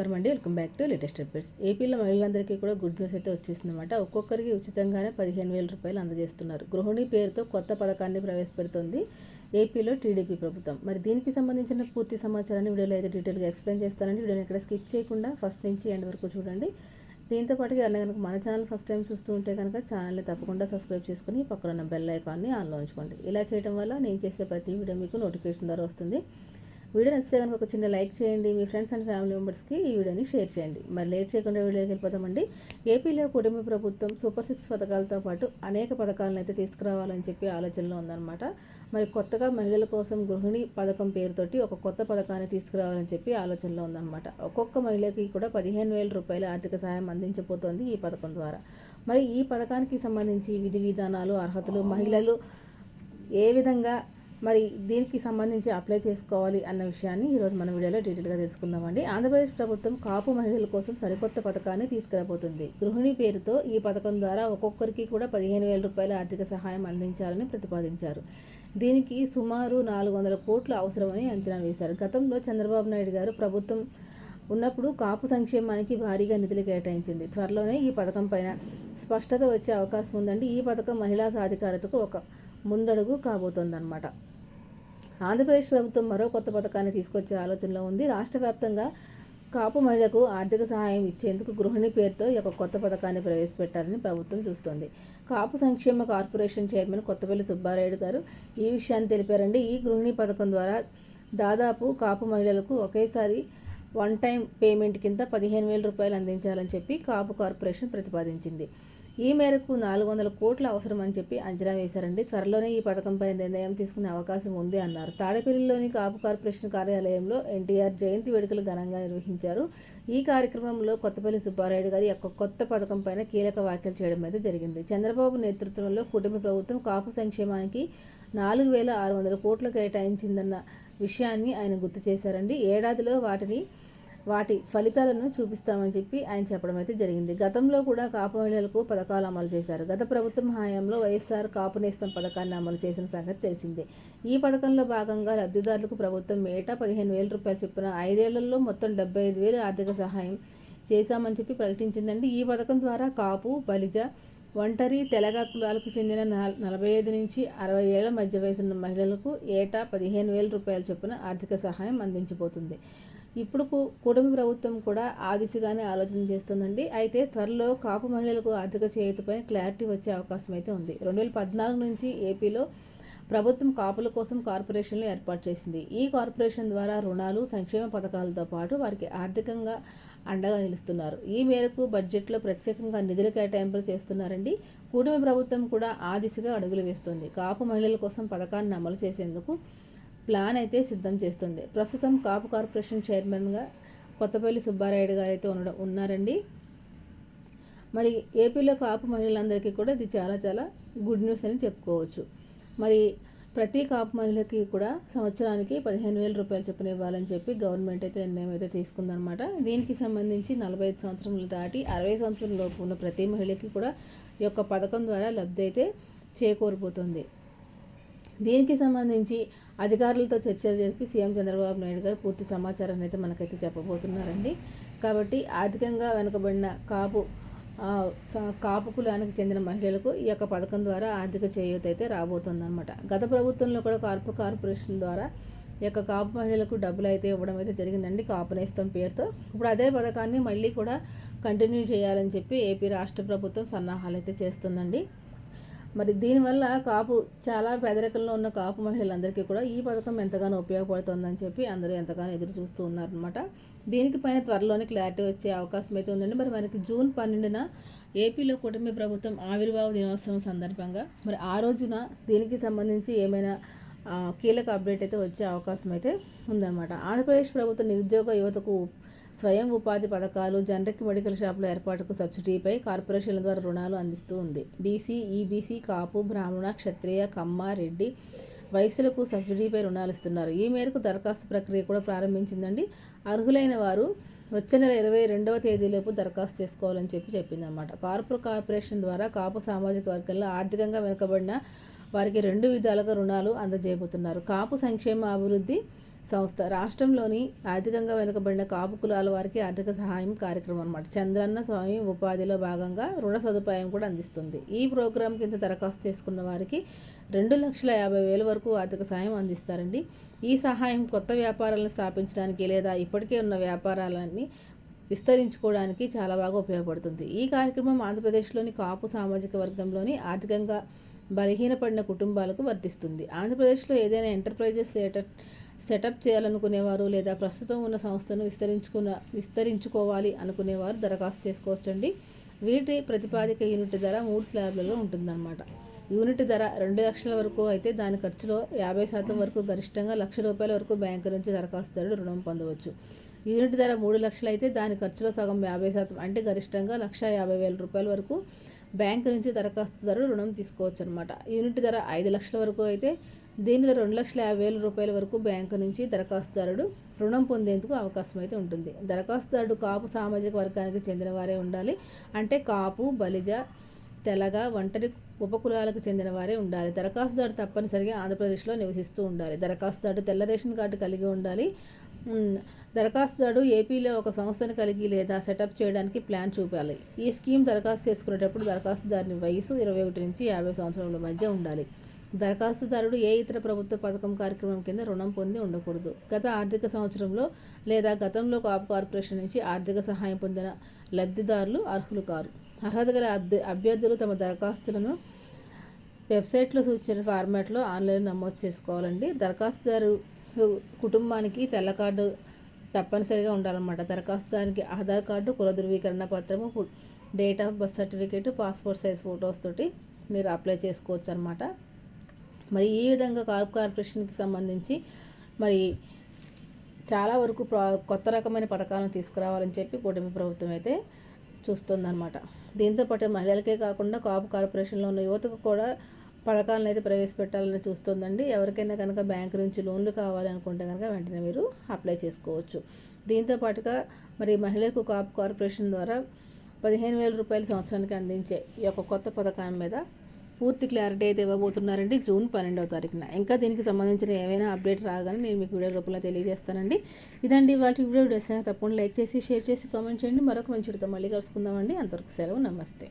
నమస్కారం అండి. Welcome back to latest updates. ఏపీలో మహిళలందరికీ కూడా గుడ్ న్యూస్ అయితే వచ్చేసిందన్నమాట. ఒక్కొక్కరికి ఉచితంగానే పదిహేను వేల రూపాయలు అందజేస్తున్నారు. గృహిణి పేరుతో కొత్త పథకాన్ని ప్రవేశపెడుతుంది ఏపీలో టీడీపీ ప్రభుత్వం. మరి దీనికి సంబంధించిన పూర్తి సమాచారాన్ని వీడియోలో అయితే డీటెయిల్గా ఎక్స్ప్లెయిన్ చేస్తానండి. వీడియోని ఇక్కడ స్కిప్ చేయకుండా ఫస్ట్ నుంచి ఎండ్ వరకు చూడండి. దీంతో పాటుగా అన్న కనుక మన ఛానల్ ఫస్ట్ టైం చూస్తూ ఉంటే కనుక ఛానల్ని తప్పకుండా సబ్స్క్రైబ్ చేసుకుని పక్కన ఉన్న బెల్ ఐకాన్ని ఆన్లో ఉంచుకోండి ఇలా చేయడం వల్ల నేను చేసే ప్రతి వీడియో మీకు నోటిఫికేషన్ ద్వారా వస్తుంది. వీడియో నచ్చితే కనుక ఒక చిన్న లైక్ చేయండి. మీ ఫ్రెండ్స్ అండ్ ఫ్యామిలీ మెంబర్స్కి ఈ వీడియోని షేర్ చేయండి. మరి లేట్ చేయకుండా వీడియోకి వెళ్ళిపోతామండి ఏపీలో కుటుంబ ప్రభుత్వం సూపర్ సిక్స్ పథకాలతో పాటు అనేక పథకాలను అయితే తీసుకురావాలని చెప్పి ఆలోచనలో ఉందన్నమాట. మరి కొత్తగా మహిళల కోసం గృహిణి పథకం పేరుతోటి ఒక కొత్త పథకాన్ని తీసుకురావాలని చెప్పి ఆలోచనలో ఉందన్నమాట. ఒక్కొక్క మహిళకి కూడా పదిహేను వేల రూపాయల ఆర్థిక సహాయం అందించబోతోంది ఈ పథకం ద్వారా. మరి ఈ పథకానికి సంబంధించి విధి విధానాలు అర్హతలు మహిళలు ఏ విధంగా మరి దీనికి సంబంధించి అప్లై చేసుకోవాలి అన్న విషయాన్ని ఈరోజు మన వీడియోలో డీటెయిల్గా తెలుసుకుందామండి. ఆంధ్రప్రదేశ్ ప్రభుత్వం కాపు మహిళల కోసం సరికొత్త పథకాన్ని తీసుకురాబోతుంది. గృహిణి పేరుతో ఈ పథకం ద్వారా ఒక్కొక్కరికి కూడా పదిహేను వేల రూపాయల ఆర్థిక సహాయం అందించాలని ప్రతిపాదించారు. దీనికి సుమారు నాలుగు వందల కోట్లు అవసరమని అంచనా వేశారు. గతంలో చంద్రబాబు నాయుడు గారు ప్రభుత్వం ఉన్నప్పుడు కాపు సంక్షేమానికి భారీగా నిధులు కేటాయించింది. త్వరలోనే ఈ పథకం పైన స్పష్టత వచ్చే అవకాశం ఉందండి. ఈ పథకం మహిళా సాధికారతకు ఒక ముందడుగు కాబోతోందన్నమాట. ఆంధ్రప్రదేశ్ ప్రభుత్వం మరో కొత్త పథకాన్ని తీసుకొచ్చే ఆలోచనలో ఉంది. రాష్ట్ర వ్యాప్తంగా కాపు మహిళకు ఆర్థిక సహాయం ఇచ్చేందుకు గృహిణి పేరుతో ఈ యొక్క కొత్త పథకాన్ని ప్రవేశపెట్టాలని ప్రభుత్వం చూస్తోంది. కాపు సంక్షేమ కార్పొరేషన్ చైర్మన్ కొత్తపల్లి సుబ్బారాయుడు గారు ఈ విషయాన్ని తెలిపారండి. ఈ గృహిణి పథకం ద్వారా దాదాపు కాపు మహిళలకు ఒకేసారి వన్ టైం పేమెంట్ కింద పదిహేను వేల రూపాయలు అందించాలని చెప్పి కాపు కార్పొరేషన్ ప్రతిపాదించింది. ఈ మేరకు నాలుగు వందల కోట్లు అవసరమని చెప్పి అంచనా వేశారండి. త్వరలోనే ఈ పథకంపై నిర్ణయం తీసుకునే అవకాశం ఉంది అన్నారు. తాడేపల్లిలోని కాపు కార్పొరేషన్ కార్యాలయంలో ఎన్టీఆర్ జయంతి వేడుకలు ఘనంగా నిర్వహించారు. ఈ కార్యక్రమంలో కొత్తపల్లి సుబ్బారాయుడు గారి యొక్క కొత్త పథకం పైన కీలక వ్యాఖ్యలు చేయడం అయితే జరిగింది. చంద్రబాబు నేతృత్వంలో కుటుంబ ప్రభుత్వం కాపు సంక్షేమానికి నాలుగు వేల ఆరు వందల కోట్లు కేటాయించిందన్న విషయాన్ని ఆయన గుర్తు చేశారండి. ఏడాదిలో వాటిని వాటి ఫలితాలను చూపిస్తామని చెప్పి ఆయన చెప్పడం అయితే జరిగింది. గతంలో కూడా కాపు మహిళలకు పథకాలు అమలు చేశారు. గత ప్రభుత్వం హయాంలో వైఎస్ఆర్ కాపు నేస్తం పథకాన్ని అమలు చేసిన సంగతి తెలిసిందే. ఈ పథకంలో భాగంగా లబ్ధిదారులకు ప్రభుత్వం ఏటా పదిహేను వేల రూపాయలు చొప్పున ఐదేళ్ళలో మొత్తం డెబ్బై ఐదు వేలు ఆర్థిక సహాయం చేశామని చెప్పి ప్రకటించిందండి. ఈ పథకం ద్వారా కాపు బలిజ ఒంటరి తెలగ కులాలకు చెందిన నలభై ఐదు నుంచి అరవై ఏళ్ళ మధ్య వయసున్న మహిళలకు ఏటా పదిహేను వేల రూపాయల చొప్పున ఆర్థిక సహాయం అందించబోతుంది. ఇప్పుడు కుటుంబ ప్రభుత్వం కూడా ఆ దిశగానే ఆలోచన చేస్తుందండి. అయితే త్వరలో కాపు మహిళలకు ఆర్థిక చేయుతపై క్లారిటీ వచ్చే అవకాశం అయితే ఉంది. రెండు వేల పద్నాలుగు నుంచి ఏపీలో ప్రభుత్వం కాపుల కోసం కార్పొరేషన్లు ఏర్పాటు చేసింది. ఈ కార్పొరేషన్ ద్వారా రుణాలు సంక్షేమ పథకాలతో పాటు వారికి ఆర్థికంగా అండగా నిలుస్తున్నారు. ఈ మేరకు బడ్జెట్లో ప్రత్యేకంగా నిధుల కేటాయింపులు చేస్తున్నారండి. కుటుంబ ప్రభుత్వం కూడా ఆ దిశగా అడుగులు వేస్తుంది. కాపు మహిళల కోసం పథకాన్ని అమలు చేసేందుకు ప్లాన్ అయితే సిద్ధం చేస్తుంది. ప్రస్తుతం కాపు కార్పొరేషన్ చైర్మన్గా కొత్తపల్లి సుబ్బారాయుడు గారు అయితే ఉండడం ఉన్నారండి. మరి ఏపీలో కాపు మహిళలందరికీ కూడా ఇది చాలా చాలా గుడ్ న్యూస్ అని చెప్పుకోవచ్చు. మరి ప్రతి కాపు మహిళకి కూడా సంవత్సరానికి పదిహేను వేల రూపాయలు చొప్పున ఇవ్వాలని చెప్పి గవర్నమెంట్ అయితే నిర్ణయం అయితే తీసుకుందనమాట దీనికి సంబంధించి నలభై ఐదు సంవత్సరములు దాటి అరవై సంవత్సరం లోపు ఉన్న ప్రతి మహిళకి కూడా ఈ యొక్క పథకం ద్వారా లబ్ధి అయితే చేకూరిపోతుంది దీనికి సంబంధించి అధికారులతో చర్చలు జరిపి సీఎం చంద్రబాబు నాయుడు గారు పూర్తి సమాచారాన్ని అయితే మనకైతే చెప్పబోతున్నారండి. కాబట్టి ఆర్థికంగా వెనుకబడిన కాపు కాపు కులానికి చెందిన మహిళలకు ఈ యొక్క పథకం ద్వారా ఆర్థిక చేయూత అయితే రాబోతుందన్నమాట. గత ప్రభుత్వంలో కూడా కార్పు కార్పొరేషన్ ద్వారా ఈ యొక్క కాపు మహిళలకు డబ్బులు అయితే ఇవ్వడం అయితే జరిగిందండి కాపు నేస్తం పేరుతో. ఇప్పుడు అదే పథకాన్ని మళ్ళీ కూడా కంటిన్యూ చేయాలని చెప్పి ఏపీ రాష్ట్ర ప్రభుత్వం సన్నాహాలు అయితే చేస్తుందండి. మరి దీనివల్ల కాపు చాలా పేదరికంలో ఉన్న కాపు మహిళలందరికీ కూడా ఈ పథకం ఎంతగానో ఉపయోగపడుతుందని చెప్పి అందరూ ఎంతగానో ఎదురు చూస్తూ ఉన్నారనమాట దీనికి పైన త్వరలోనే క్లారిటీ వచ్చే అవకాశం అయితే ఉందండి. మరి మనకి జూన్ పన్నెండున ఏపీలో కుటుంబ ప్రభుత్వం ఆవిర్భావ దినోత్సవం సందర్భంగా మరి ఆ రోజున దీనికి సంబంధించి ఏమైనా కీలక అప్డేట్ అయితే వచ్చే అవకాశం అయితే ఉందన్నమాట. ఆంధ్రప్రదేశ్ ప్రభుత్వం నిరుద్యోగ యువతకు స్వయం ఉపాధి పథకాలు జనరిక్ మెడికల్ షాపుల ఏర్పాటుకు సబ్సిడీపై కార్పొరేషన్ల ద్వారా రుణాలు అందిస్తూ ఉంది. బీసీ ఈబీసీ కాపు బ్రాహ్మణ క్షత్రియ కమ్మ రెడ్డి వయసులకు సబ్సిడీపై రుణాలు ఇస్తున్నారు. ఈ మేరకు దరఖాస్తు ప్రక్రియ కూడా ప్రారంభించిందండి. అర్హులైన వారు వచ్చే నెల ఇరవై రెండవ తేదీలోపు దరఖాస్తు చేసుకోవాలని చెప్పి చెప్పిందన్నమాట. కార్పొర కార్పొరేషన్ ద్వారా కాపు సామాజిక వర్గంలో ఆర్థికంగా వెనుకబడిన వారికి రెండు విధాలుగా రుణాలు అందజేయబోతున్నారు. కాపు సంక్షేమ అభివృద్ధి సంస్థ రాష్ట్రంలోని ఆర్థికంగా వెనుకబడిన కాపు కులాల వారికి ఆర్థిక సహాయం కార్యక్రమం అనమాట చంద్రన్న స్వామి ఉపాధిలో భాగంగా రుణ సదుపాయం కూడా అందిస్తుంది. ఈ ప్రోగ్రాం కింద దరఖాస్తు చేసుకున్న వారికి రెండు లక్షల యాభై వేల వరకు ఆర్థిక సహాయం అందిస్తారండి. ఈ సహాయం కొత్త వ్యాపారాలను స్థాపించడానికి లేదా ఇప్పటికే ఉన్న వ్యాపారాలన్నీ విస్తరించుకోవడానికి చాలా బాగా ఉపయోగపడుతుంది. ఈ కార్యక్రమం ఆంధ్రప్రదేశ్లోని కాపు సామాజిక వర్గంలోని ఆర్థికంగా బలహీనపడిన కుటుంబాలకు వర్తిస్తుంది. ఆంధ్రప్రదేశ్లో ఏదైనా ఎంటర్ప్రైజెస్ సెటప్ చేయాలనుకునేవారు లేదా ప్రస్తుతం ఉన్న సంస్థను విస్తరించుకున్న విస్తరించుకోవాలి అనుకునేవారు దరఖాస్తు చేసుకోవచ్చండి. వీటి ప్రతిపాదిక యూనిట్ ధర మూడు స్లాబ్లలో ఉంటుందన్నమాట. యూనిట్ ధర రెండు లక్షల వరకు అయితే దాని ఖర్చులో యాభై శాతం వరకు గరిష్టంగా లక్ష రూపాయల వరకు బ్యాంకు నుంచి దరఖాస్తుదారుడు రుణం పొందవచ్చు. యూనిట్ ధర మూడు లక్షలు అయితే దాని ఖర్చులో సగం యాభై శాతం అంటే గరిష్టంగా లక్ష యాభై వేల రూపాయల వరకు బ్యాంకు నుంచి దరఖాస్తుదారుడు రుణం తీసుకోవచ్చు అనమాట యూనిట్ ధర ఐదు లక్షల వరకు అయితే దీనిలో రెండు లక్షల యాభై వేల రూపాయల వరకు బ్యాంకు నుంచి దరఖాస్తుదారుడు రుణం పొందేందుకు అవకాశం అయితే ఉంటుంది. దరఖాస్తుదారుడు కాపు సామాజిక వర్గానికి చెందిన వారే ఉండాలి. అంటే కాపు బలిజ తెలగ ఒంటరి ఉపకులాలకు చెందిన వారే ఉండాలి. దరఖాస్తుదారు తప్పనిసరిగా ఆంధ్రప్రదేశ్లో నివసిస్తూ ఉండాలి. దరఖాస్తుదారుడు తెల్ల రేషన్ కార్డు కలిగి ఉండాలి. దరఖాస్తుదారుడు ఏపీలో ఒక సంస్థను కలిగి లేదా సెటప్ చేయడానికి ప్లాన్ చూపాలి. ఈ స్కీమ్ దరఖాస్తు చేసుకునేటప్పుడు దరఖాస్తుదారుని వయసు ఇరవై ఒకటి నుంచి యాభై సంవత్సరాల మధ్య ఉండాలి. దరఖాస్తుదారుడు ఏ ఇతర ప్రభుత్వ పథకం కార్యక్రమం కింద రుణం పొంది ఉండకూడదు. గత ఆర్థిక సంవత్సరంలో లేదా గతంలో కాపు కార్పొరేషన్ నుంచి ఆర్థిక సహాయం పొందిన లబ్ధిదారులు అర్హులు కారు. అర్హత గల అభ్యర్థులు తమ దరఖాస్తులను వెబ్సైట్లో సూచించిన ఫార్మాట్లో ఆన్లైన్ నమోదు చేసుకోవాలండి. దరఖాస్తుదారు కుటుంబానికి తెల్ల కార్డు తప్పనిసరిగా ఉండాలన్నమాట. దరఖాస్తుదానికి ఆధార్ కార్డు కుల ధృవీకరణ పత్రము date of birth certificate passport size photos తోటి మీరు అప్లై చేసుకోవచ్చు అనమాట మరి ఈ విధంగా కార్ప్ కార్పొరేషన్కి సంబంధించి మరి చాలా వరకు కొత్త రకమైన పథకాలను తీసుకురావాలని చెప్పి కూటమి ప్రభుత్వం అయితే చూస్తుందన్నమాట. దీంతోపాటు మహిళలకే కాకుండా కాపు కార్పొరేషన్లో ఉన్న యువతకు కూడా పథకాలను అయితే ప్రవేశపెట్టాలని చూస్తుందండి. ఎవరికైనా కనుక బ్యాంకు నుంచి లోన్లు కావాలనుకుంటే కనుక వెంటనే మీరు అప్లై చేసుకోవచ్చు. దీంతో పాటుగా మరి మహిళలకు కాపు కార్పొరేషన్ ద్వారా పదిహేను వేల రూపాయల సంవత్సరానికి అందించే ఈ యొక్క కొత్త పథకాన్ని మీద పూర్తి క్లారిటీ అయితే ఇవ్వబోతున్నారండి. జూన్ పన్నెండవ తారీఖున. ఇంకా దీనికి సంబంధించిన ఏమైనా అప్డేట్ రాగానే నేను మీకు వీడియో రూపంలో తెలియజేస్తానండి. ఇదండి వాటి వీడియో. తప్పకుండా లైక్ చేసి షేర్ చేసి కామెంట్ చేయండి. మరొక మంచి మళ్ళీ కలుసుకుందామండి. అంతవరకు సెలవు. నమస్తే.